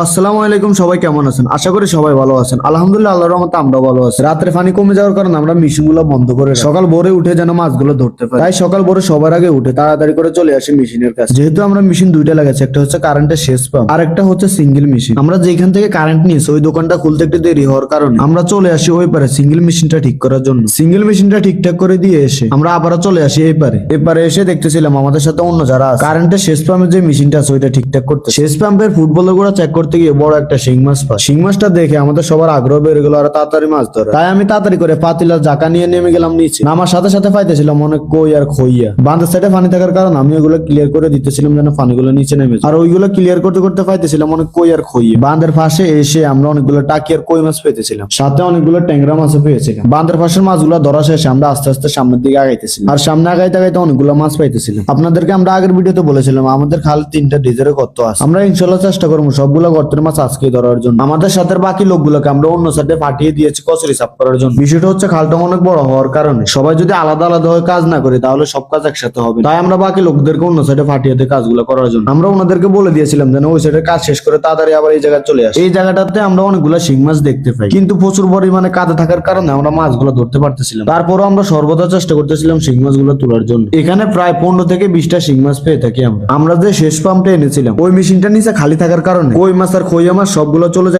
আসসালামু আলাইকুম সবাই কেমন আছেন? আশা করি সবাই ভালো আছেন। আলহামদুলিল্লাহ আল্লাহর রহমতে আমরাও ভালো আছি। রাত্রে পানি কমে যাওয়ার কারণে আমরা মেশিনগুলো বন্ধ করে সকাল ভোরে উঠে যেন মাছগুলো ধরতে পারি। তাই সকাল ভোরে সবার আগে উঠে তাড়াতাড়ি করে চলে আসি মেশিনের কাছে। যেহেতু আমরা মেশিন দুইটা লাগাচ্ছি একটা হচ্ছে কারেন্টের শেষ পাম্প আর একটা হচ্ছে সিঙ্গেল মেশিন। আমরা যেখান থেকে কারেন্ট নিয়েছি ওই দোকানটা খুলতে একটু দেরি হওয়ার কারণে আমরা চলে আসি ওই পারে সিঙ্গেল মেশিনটা ঠিক করার জন্য। সিঙ্গেল মেশিনটা ঠিকঠাক করে দিয়ে এসে আমরা আবারও চলে আসি এই পারে। এপারে এসে দেখতেছিলাম আমাদের সাথে অন্য যারা কারেন্টের শেষ পাম্পের যে মেশিনটা আছে ওইটা ঠিকঠাক করতে শেষ পাম্পের ফুটবলগুলো চেক করতে গিয়ে বড় একটা শিং মাছ পাই শিং মাছটা দেখে আমাদের সবার আগ্রহ বেড়ে গেল, আর তাড়াতাড়ি মাছ ধরে। তাই আমি তাড়াতাড়ি করে পাতিলা জাকা নিয়ে নেমে গেলাম নিচে। নামার সাথে সাথে পাইতেছিলাম অনেক কই আর খইয়া। বাঁধের সাইডে পানি থাকার কারণে আমি ওগুলো ক্লিয়ার করে দিতেছিলাম যেন পানিগুলো নিচে নেমে আর ওইগুলো ক্লিয়ার করতে করতে পাইতেছিলাম অনেক কই আর খইয়া। বাঁধের পাশে এসে আমরা অনেকগুলো টাকি আর কই মাছ পেতেছিলাম। সাথে অনেকগুলো ট্যাংরা মাছও পেয়েছিলাম। বাঁধের পাশের মাছগুলো ধরা শেষে আমরা আস্তে আস্তে সামনের দিকে আগাইতেছিলাম। আর সামনে আগাইতে আগাইতে অনেকগুলো মাছ পাইতেছিলাম। আপনাদেরকে আমরা আগের ভিডিওতে বলেছিলাম, আমাদের খাল তিনটা ডিজের গর্ত আছে। আমরা ইনশাল্লাহ চেষ্টা করব সবগুলো গর্তের মাছ আজকে ধরার জন্য। আমাদের সাথে বাকি লোকগুলোকে আমরা অন্য সাইডে পাঠিয়ে দিয়েছি কচুরি সাফ করার জন্য। বিষয়টা হচ্ছে খালটা অনেক বড় হওয়ার কারণে। সবাই যদি আলাদা আলাদা হয়ে কাজ না করে, তাহলে সব কাজ একসাথে হবে। তাই আমরা বাকি লোকদেরকে অন্য সাইডে পাঠিয়ে দিই কাজগুলো করার জন্য। আমরা ওনাদেরকে বলে দিয়েছিলাম যেন ওই সাইডে কাজ শেষ করে তাড়াতাড়ি আবার এই জায়গায় চলে আসে। এই জায়গাটাতে আমরা অনেকগুলো শিং মাছ দেখতে পাই। কিন্তু প্রচুর পরিমাণে কাদা থাকার কারণে আমরা মাছগুলো ধরতে পারতেছিলাম তারপরও আমরা সর্বদা চেষ্টা করতেছিলাম শিং মাছগুলো তোলার জন্য। এখানে প্রায় পনেরো থেকে বিশটা শিং মাছ পেয়ে থাকি আমরা। আমরা যে শেষ পাম্পটা এনেছিলাম, ওই মেশিনটা নিচে খালি থাকার কারণে ওই মাছ আর খইয়া মাছ সবগুলো চলে যায়।